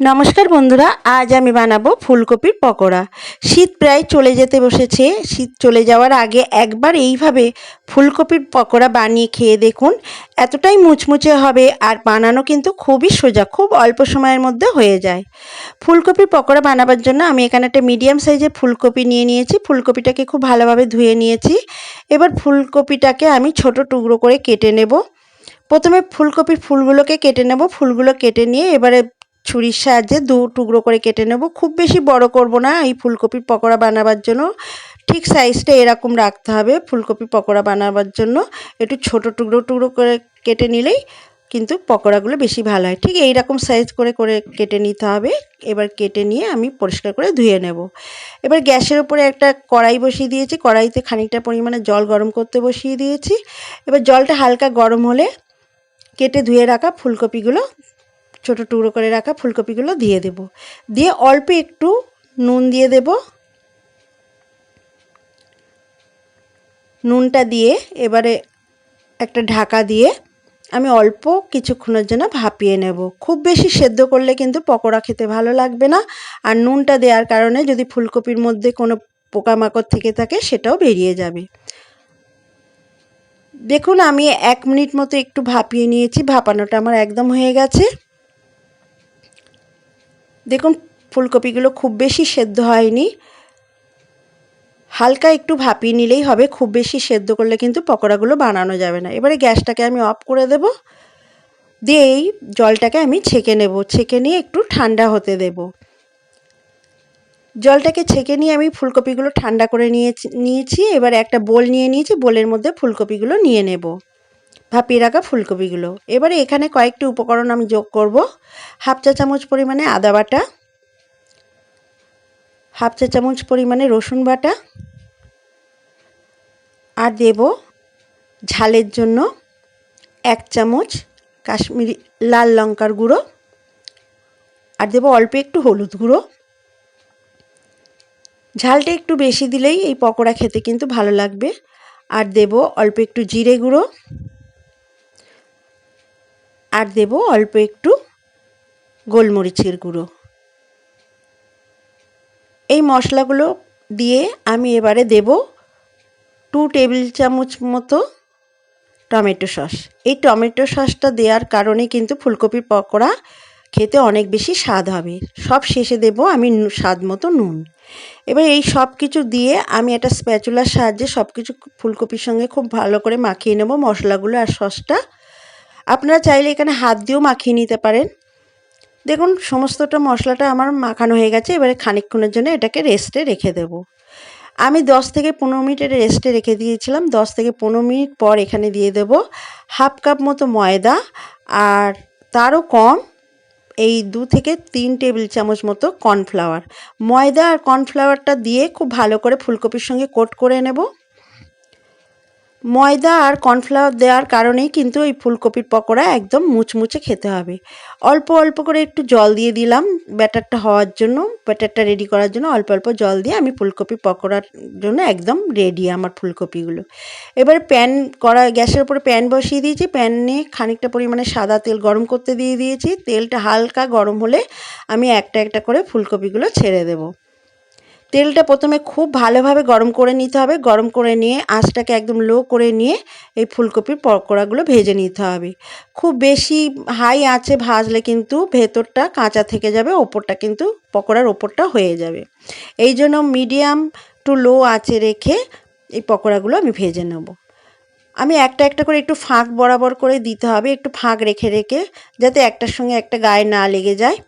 নমস্কার বন্ধুরা, আজ আমি বানাবো ফুলকপির পকোড়া। শীত প্রায় চলে যেতে বসেছে। শীত চলে যাওয়ার আগে একবার এইভাবে ফুলকপির পকোড়া বানিয়ে খেয়ে দেখুন। এতটাই মুচমুচে হবে আর বানানো কিন্তু খুবই সোজা, খুব অল্প সময়ের মধ্যে হয়ে যায়। ফুলকপির পকোড়া বানাবার জন্য আমি এখানে একটা মিডিয়াম সাইজের ফুলকপি নিয়ে নিয়েছি। ফুলকপিটাকে খুব ভালোভাবে ধুয়ে নিয়েছি। এবার ফুলকপিটাকে আমি ছোট টুকরো করে কেটে নেব। প্রথমে ফুলকপির ফুলগুলোকে কেটে নেব। ফুলগুলো কেটে নিয়ে এবারে ছুরির সাহায্যে দু টুকরো করে কেটে নেব। খুব বেশি বড় করব না, এই ফুলকপির পকোড়া বানাবার জন্য। ঠিক সাইজটা এরকম রাখতে হবে ফুলকপি পকোড়া বানাবার জন্য। একটু ছোট টুকরো টুকরো করে কেটে নিলেই কিন্তু পকোড়াগুলো বেশি ভালো হয়। ঠিক এই রকম সাইজ করে করে কেটে নিতে হবে। এবার কেটে নিয়ে আমি পরিষ্কার করে ধুয়ে নেব। এবার গ্যাসের উপরে একটা কড়াই বসিয়ে দিয়েছি। কড়াইতে খানিকটা পরিমাণে জল গরম করতে বসিয়ে দিয়েছি। এবার জলটা হালকা গরম হলে কেটে ধুয়ে রাখা ফুলকপিগুলো ছোট টুকরো করে রাখা ফুলকপিগুলো দিয়ে দেব। দিয়ে অল্প একটু নুন দিয়ে দেব। নুনটা দিয়ে এবারে একটা ঢাকা দিয়ে আমি অল্প কিছুক্ষণের জন্য ভাপিয়ে নেব। খুব বেশি সেদ্ধ করলে কিন্তু পকোড়া খেতে ভালো লাগবে না। আর নুনটা দেওয়ার কারণে যদি ফুলকপির মধ্যে কোনো পোকামাকড় থেকে থাকে, সেটাও বেরিয়ে যাবে। দেখুন, আমি এক মিনিট মতো একটু ভাপিয়ে নিয়েছি। ভাপানোটা আমার একদম হয়ে গেছে। দেখুন, ফুলকপিগুলো খুব বেশি সেদ্ধ হয়নি। হালকা একটু ভাপিয়ে নিলেই হবে, খুব বেশি সেদ্ধ করলে কিন্তু পকোড়াগুলো বানানো যাবে না। এবারে গ্যাসটাকে আমি অফ করে দেব, দিয়ে জলটাকে আমি ছেঁকে নেব, ছেঁকে নিয়ে একটু ঠান্ডা হতে দেব। জলটাকে ছেঁকে নিয়ে আমি ফুলকপিগুলো ঠান্ডা করে নিয়ে নিয়েছি, এবার একটা বোল নিয়ে নিয়েছি, বোলের মধ্যে ফুলকপিগুলো নিয়ে নেব। ভাপিয়ে রাখা ফুলকপিগুলো। এবারে এখানে কয়েকটি উপকরণ আমি যোগ করব। হাফ চা চামচ পরিমাণে আদা বাটা, হাফ চা চামচ পরিমাণে রসুন বাটা, আর দেব ঝালের জন্য এক চামচ কাশ্মীরি লাল লঙ্কার গুঁড়ো, আর দেব অল্প একটু হলুদ গুঁড়ো। ঝালটা একটু বেশি দিলেই এই পকোড়া খেতে কিন্তু ভালো লাগবে। আর দেব অল্প একটু জিরে গুঁড়ো আর দেব অল্প একটু গোলমরিচের গুঁড়ো। এই মশলাগুলো দিয়ে আমি এবারে দেব টু টেবিল চামচ মতো টমেটো সস। এই টমেটো সসটা দেওয়ার কারণে কিন্তু ফুলকপির পকোড়া খেতে অনেক বেশি স্বাদ হবে। সব শেষে দেব আমি স্বাদ মতো নুন। এবার এই সব কিছু দিয়ে আমি একটা স্প্যাচুলার সাহায্যে সব কিছু ফুলকপির সঙ্গে খুব ভালো করে মাখিয়ে নেব মশলাগুলো আর সসটা। আপনারা চাইলে এখানে হাত দিয়েও মাখিয়ে নিতে পারেন। দেখুন, সমস্তটা মশলাটা আমার মাখানো হয়ে গেছে। এবারে খানিকক্ষণের জন্য এটাকে রেস্টে রেখে দেব। আমি দশ থেকে পনেরো মিনিটের রেস্টে রেখে দিয়েছিলাম। দশ থেকে পনেরো মিনিট পর এখানে দিয়ে দেব হাফ কাপ মতো ময়দা। আর তারও কম, এই দু থেকে তিন টেবিল চামচ মতো কর্নফ্লাওয়ার। ময়দা আর কর্নফ্লাওয়ারটা দিয়ে খুব ভালো করে ফুলকপির সঙ্গে কোট করে নেব। ময়দা আর কর্নফ্লাওয়ার দেওয়ার কারণেই কিন্তু এই ফুলকপির পকোড়া একদম মুচমুচে খেতে হবে। অল্প অল্প করে একটু জল দিয়ে দিলাম ব্যাটারটা হওয়ার জন্য, ব্যাটারটা রেডি করার জন্য অল্প অল্প জল দিয়ে আমি ফুলকপি পকোড়ার জন্য একদম রেডি আমার ফুলকপিগুলো। এবার প্যান করা গ্যাসের উপরে প্যান বসিয়ে দিয়েছি প্যানে খানিকটা পরিমাণে সাদা তেল গরম করতে দিয়ে দিয়েছি। তেলটা হালকা গরম হলে আমি একটা একটা করে ফুলকপিগুলো ছেড়ে দেবো। তেলটা প্রথমে খুব ভালোভাবে গরম করে নিতে হবে। গরম করে নিয়ে আঁচটাকে একদম লো করে নিয়ে এই ফুলকপির পকোড়াগুলো ভেজে নিতে হবে। খুব বেশি হাই আঁচে ভাজলে কিন্তু ভেতরটা কাঁচা থেকে যাবে, ওপরটা কিন্তু পকোড়ার ওপরটা হয়ে যাবে। এই জন্য মিডিয়াম টু লো আঁচে রেখে এই পকোড়াগুলো আমি ভেজে নেব। আমি একটা একটা করে একটু ফাঁক বরাবর করে দিতে হবে, একটু ফাঁক রেখে রেখে যাতে একটার সঙ্গে একটা গায়ে না লেগে যায়।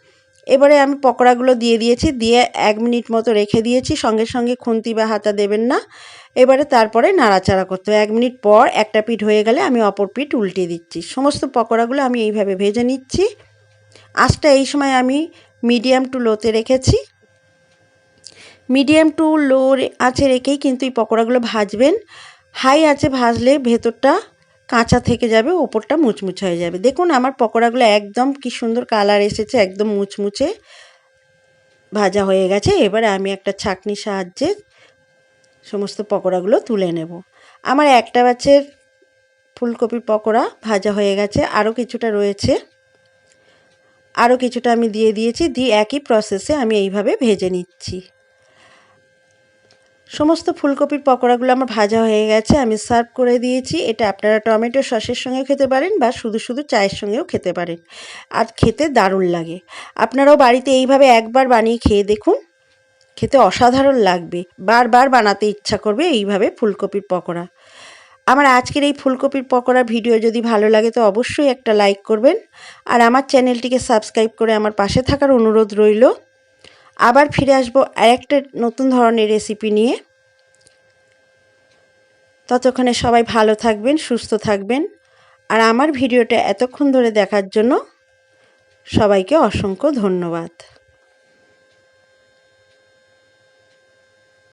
এবারে আমি পকোড়াগুলো দিয়ে দিয়েছি, দিয়ে এক মিনিট মতো রেখে দিয়েছি, সঙ্গে সঙ্গে খুন্তি বা হাতা দেবেন না। এবারে তারপরে নাড়াচাড়া করতে হবে। এক মিনিট পর একটা পিঠ হয়ে গেলে আমি অপর পিঠ উল্টে দিচ্ছি। সমস্ত পকোড়াগুলো আমি এইভাবে ভেজে নিচ্ছি। আঁচটা এই সময় আমি মিডিয়াম টু লোতে রেখেছি। মিডিয়াম টু লো আছে রেখেই কিন্তু এই পকোড়াগুলো ভাজবেন। হাই আছে ভাজলে ভেতরটা কাঁচা থেকে যাবে, ওপরটা মুচমুচে হয়ে যাবে। দেখুন, আমার পকোড়াগুলো একদম কি সুন্দর কালার এসেছে, একদম মুচমুচে ভাজা হয়ে গেছে। এবারে আমি একটা ছাকনির সাহায্যে সমস্ত পকোড়াগুলো তুলে নেব। আমার একটা ব্যাচের ফুলকপির পকোড়া ভাজা হয়ে গেছে। আরও কিছুটা রয়েছে। আরও কিছুটা আমি দিয়ে দিয়েছি। দিয়ে একই প্রসেসে আমি এইভাবে ভেজে নিচ্ছি। সমস্ত ফুলকপির পকোড়াগুলো আমার ভাজা হয়ে গেছে, আমি সার্ভ করে দিয়েছি। এটা আপনারা টমেটো সসের সঙ্গেও খেতে পারেন বা শুধু শুধু চায়ের সঙ্গেও খেতে পারেন। আর খেতে দারুণ লাগে। আপনারাও বাড়িতে এইভাবে একবার বানিয়ে খেয়ে দেখুন। খেতে অসাধারণ লাগবে। বারবার বানাতে ইচ্ছা করবে এইভাবে ফুলকপির পকোড়া। আমার আজকের এই ফুলকপির পকোড়া ভিডিও যদি ভালো লাগে তো অবশ্যই একটা লাইক করবেন। আর আমার চ্যানেলটিকে সাবস্ক্রাইব করে আমার পাশে থাকার অনুরোধ রইল। আবার ফিরে আসব আরেকটা নতুন ধরনের রেসিপি নিয়ে। ততক্ষণে সবাই ভালো থাকবেন, সুস্থ থাকবেন। আর আমার ভিডিওটা এতক্ষণ ধরে দেখার জন্য সবাইকে অসংখ্য ধন্যবাদ।